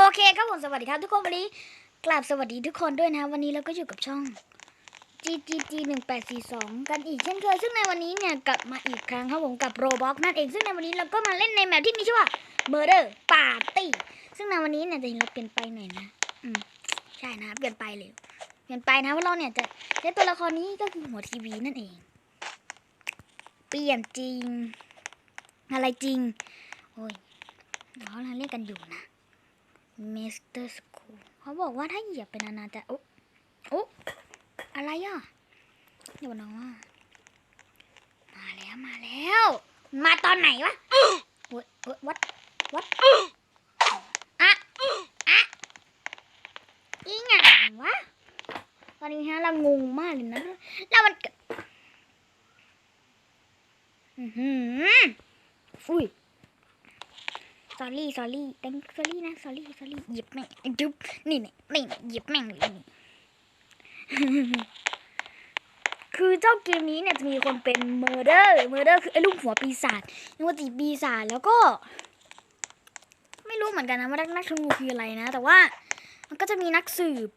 โอเคครับผมสวัสดีครับทุกคนวันนี้กราบสวัสดีทุกคนด้วยนะ วันนี้เราก็อยู่กับช่อง GGG 1 8 4 2กันอีกเช่นเคยซึ่งในวันนี้เนี่ยกลับมาอีกครั้งครับผมกับ Roblox นั่นเองซึ่งในวันนี้เราก็มาเล่นในแมปที่มีชื่อว่า Murder Party ซึ่งในวันนี้เนี่ยจะเห็นเราเปลี่ยนไปหน่อยนะอืมใช่นะเปลี่ยนไปเลยเปลี่ยนไปนะว่าเราเนี่ยจะใช้ตัวละครนี้ก็คือหัวทีวีนั่นเอง เปลี่ยนจริง อะไรจริงโอ้ยเราเล่นกันอยู่นะ เมสเตอร์สคูลเขาบอกว่าถ้าเหยียบไปนานๆจะโอ๊ะโอ๊ะอะไรอะเดี๋ยวน้องว่ามาแล้วมาแล้ว มาตอนไหนวะโอ๊ยโอ๊ยวัดวัดอะอะอีหยังวะตอนนี้ฮะเรางงมากเลยนะแล้วมันเกิดอือหืออุ้ย รี่สอรี่แต่งสอรี่นะสอรี่สอรี่หยิบแม่งจุ๊บนี่นี่นี่หยิบแม่งเลยนี่คือเจ้าเกมนี้เนี่ยจะมีคนเป็นเมอร์เดอร์เมอร์เดอร์คือไอ้ลูกหัวปีศาจนึกว่าตีปีศาจแล้วก็ ไม่รู้เหมือนกันนะว่านักนักธนูคืออะไรนะ แต่ว่ามันก็จะมีนักสืบ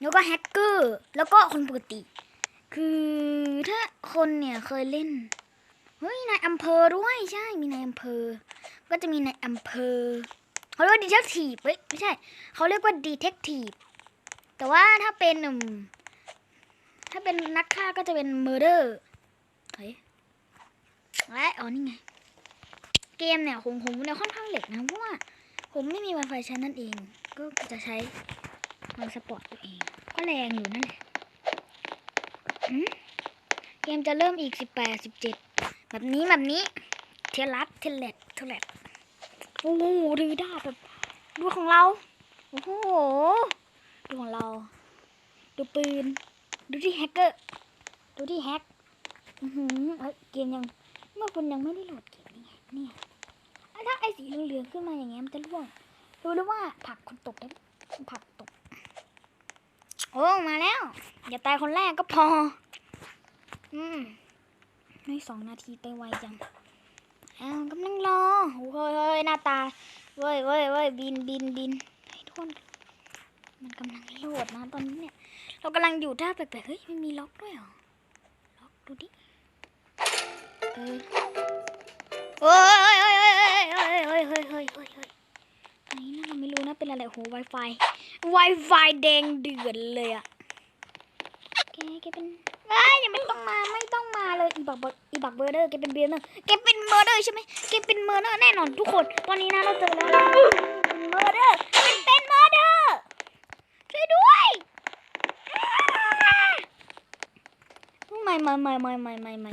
แล้วก็แฮกเกอร์ แล้วก็คนปกติ คือถ้าคนเนี่ยเคยเล่น เฮ้ยนายอำเภอด้วยใช่มีนายอำเภอ ก็จะมีในอำเภอเขาเรียกว่าดีเทคทีฟเฮ้ยไม่ใช่เขาเรียกว่าดีเทคทีฟแต่ว่าถ้าเป็นอืมถ้าเป็นนักฆ่าก็จะเป็นเมอร์เดอร์เฮ้ยและอ๋อนี่ไง เกมเนี่ยผมผมเนี่ยค่อนข้างเหล็กนะเพราะว่าผมไม่มี Wi-Fi ใช้นั่นเอง ก็จะใช้มันสปอร์ตตัวเอง ก็แรงอยู่นั่นแหละเกมจะเริ่มอีกสิบแปดสิบเจ็ด แบบนี้แบบนี้ เทลัสเทเลตเทเลตโอ้โหดูดาแบบดูของเรา โอ้โห ดูของเรา ดูปืน ดูที่แฮกเกอร์ ดูที่แฮกอือหือเอ้ยเกมยัง เมื่อคุณยังไม่ได้โหลดเกมนี่ไงเนี่ยถ้าไอ้สีเหลืองๆขึ้นมาอย่างเงี้ยมันจะร่วง รู้หรือว่าผักคนตกได้ผักตก โอ้ มาแล้ว อย่าตายคนแรกก็พอ อืม ในสองนาทีไปไวจังอ้ากำลังรอโอ้ยเฮ้ยหน้าตาเว้ยเว้ยเว้ยบินบินบินให้ทุกนมันกำลังโหลดนะตอนนี้เนี่ย เรากำลังอยู่ท่าแปลกๆเฮ้ยไม่มีล็อกด้วยหรอ ล็อกดูดิเออโอ้ยเฮ้ยเฮ้ยเฮ้ยเฮ้ยเฮ้ยเฮ้ยเฮ้ยอันนี้นะเราไม่รู้นะเป็นอะไรโห Wi-Fi Wi-Fi แดงเดือดเลยอะแกแกเป็นว้ายังไม่ต้องมา กอีบักเบอร์เดอร์แกเป็นเบอร์เดอร์แกเป็นเมอร์เดอร์ใช่ไหมแกเป็นเมอร์เดอร์แน่นอนทุกคน ตอนนี้นะเราเจอแล้วนะเป็นเมอร์เดอร์เป็นเป็นเมอร์เดอร์ช่วยด้วยไม่ไม่ไม่ไม่ไม่ไม่ไม่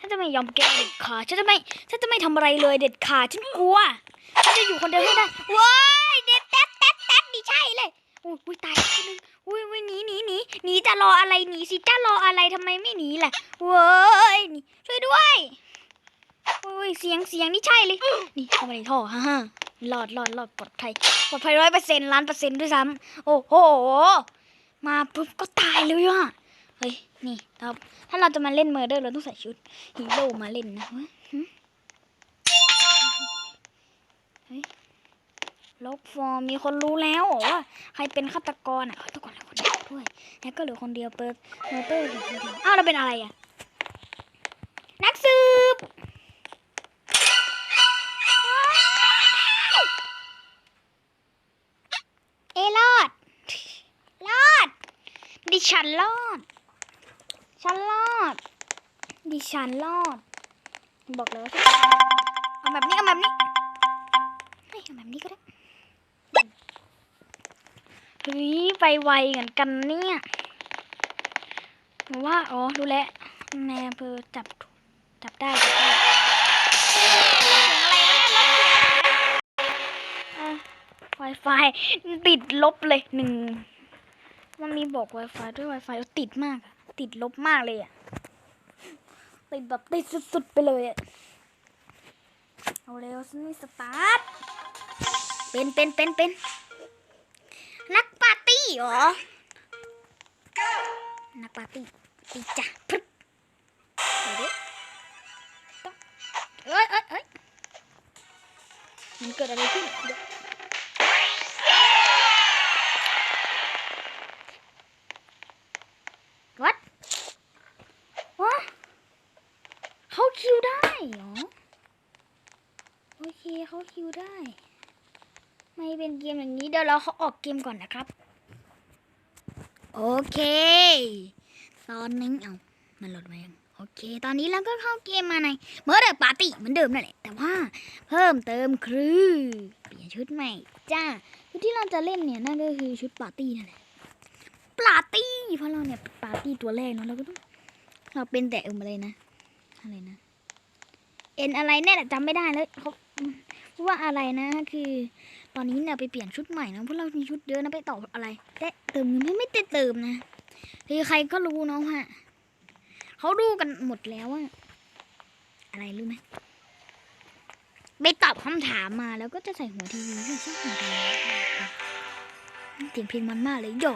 ฉันจะไม่ยอมแกเด็ดขาดฉันจะไม่ฉันจะไม่ทำอะไรเลยเด็ดขาดฉันกลัวฉันจะอยู่คนเดียวให้ได้ว้ายเด็ดแต๊ดแต๊ดแต๊ดนี่ใช่เลยอุ้ยอุ้ยตายคนนึง อุ้ยอุ้ยหนีหนีหนีหนีจะรออะไรหนีสิจะรออะไรทำไมไม่หนีล่ะเว้ยนี่ช่วยด้วยอุ้ยเสียงเสียงนี่ใช่เลยนี่เข้ามาในท่อฮ่าฮ่ารอดรอดรอดปลอดภัยปลอดภัยร้อยเปอร์เซ็นต์ล้านเปอร์เซ็นต์ด้วยซ้ำโอ้โหมาปุ๊บก็ตายเลยอะเฮ้ยนี่เราถ้าเราจะมาเล่นเมอร์เดอร์เราต้องใส่ชุดฮีโร่มาเล่นนะ ล็อกฟอร์มมีคนรู้แล้วหรอว่าใครเป็นฆาตกรอะฆาตกรเหลือคนเดียวด้วยแล้วก็เหลือคนเดียวเปิดเมอร์เดอร์เหลือคนเดียวอ้าวเราเป็นอะไรอะนักสืบเอรอดรอด ดิฉันรอด ฉันรอด ดิฉันรอด บอกเลยว่าฉันเอาแบบนี้เอาแบบนี้ เฮ้ยไปไวเหมือนกันเนี่ยว่า อ๋อ รู้แล้ว แม่อำเภอจับ จับได้จับได้เสียงอะไวะเนี่ยไฟติดลบเลยหนึ่ง มันมีบอก Wi-Fi ด้วย Wi-Fi ติดมาก ติดลบมากเลยอะติดแบบติดสุดๆไปเลยอะเอาเร็วสิสตาร์ท เป็นเป็นเป็นเป็น Nak pati yo. nak pati. Picah. Brr. Oi oi oi. Ini kok ada lagi. ดี๋ยวเราเขาออกเกมก่อนนะครับ โอเค ตอนนี้เอามันโหลดมายังโอเค ตอนนี้เราก็เข้าเกมมาในเมื่อเดิมปาร์ตี้เหมือนเดิมนั่นแหละ แต่ว่าเพิ่มเติมคือเปลี่ยนชุดใหม่จ้าชุดที่เราจะเล่นเนี่ยนั่นก็คือชุดปาร์ตี้นั่นแหละ ปาร์ตี้เพราะเราเนี่ยปาร์ตี้ตัวแรกเนาะเราก็ต้องเราเป็นแต่เอิมอะไรนะ อะไรนะ เอ็นอะไรเนี่ยแหละจำไม่ได้แล้วเขาว่าอะไรนะ คือ ตอนนี้เนี่ยไปเปลี่ยนชุดใหม่นะเพราะเรามีชุดเยอะนะไปต่ออะไรแต่เติมเงินไม่ไม่ได้เติมนะคือใครก็รู้เนาะว่าเขาดูกันหมดแล้วว่าอะไรรู้ไหมไปตอบคำถามมาแล้วก็จะใส่หัวทีวีด้วยใช่หัวทีวีเสียงเพลงมันมากเลยโย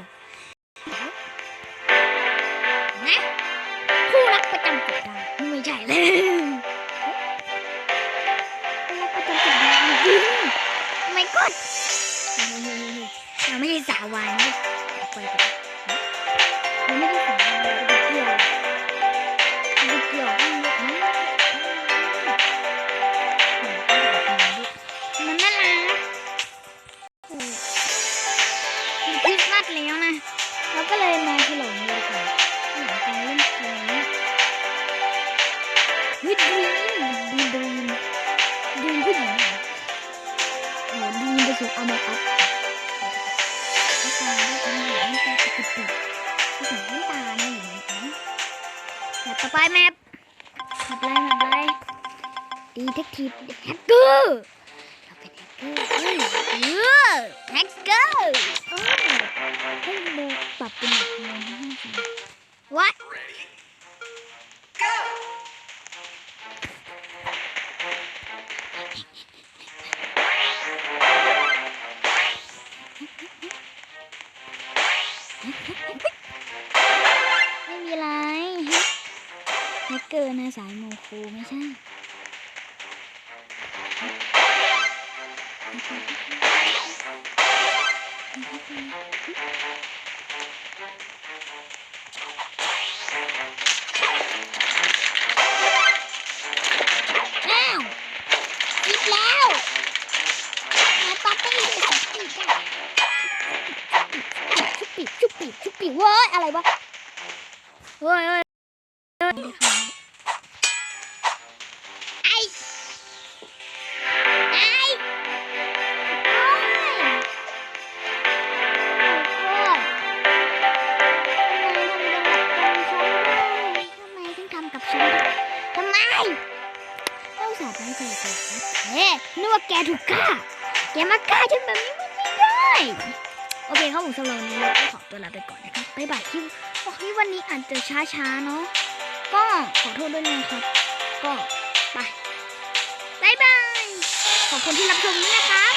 นะคู่รักประจำสัปดาห์ วายไปก่อนเราไม่ได้สาววายเราไปเกี่ยวเราไปเกี่ยวกันนะมันน่ารักมันคริสต์มาสแล้วนะเราก็เลยมาฉลองเลยก่อนฉลองการเล่นเกมนี้วิดรีมดีดีมดีผู้หญิงเหรอโหดีไปสู่เอามาอั ไปแมปแมปอะไรแมปอะไรดีเทคทีฟแฮกเกอร์เราเป็นแฮกเกอร์เฮ้ยเออแฮกเกอร์เออให้ดูปรับเป็นแบบนี้นะวัด รูไม่ใช่อ้าวอีกแล้วมาปาร์ตี้ชุบปีกชุบปีกชุบปีกชุบปีกเว้ยอะไรวะเฮ้ยเฮ้ย กว่าแกมากมาฆ่าฉันแบบนี้มันไม่ได้ โอเคครับผมสำหรับวันนี้เราก็ขอตัวลาไปก่อนนะครับบ๊ายบายคิวบอกที่วันนี้อาจจะช้าๆเนาะก็ขอโทษด้วยนะครับ ก็ไปบ๊ายบายขอบคุณที่รับชมด้วยนะคะ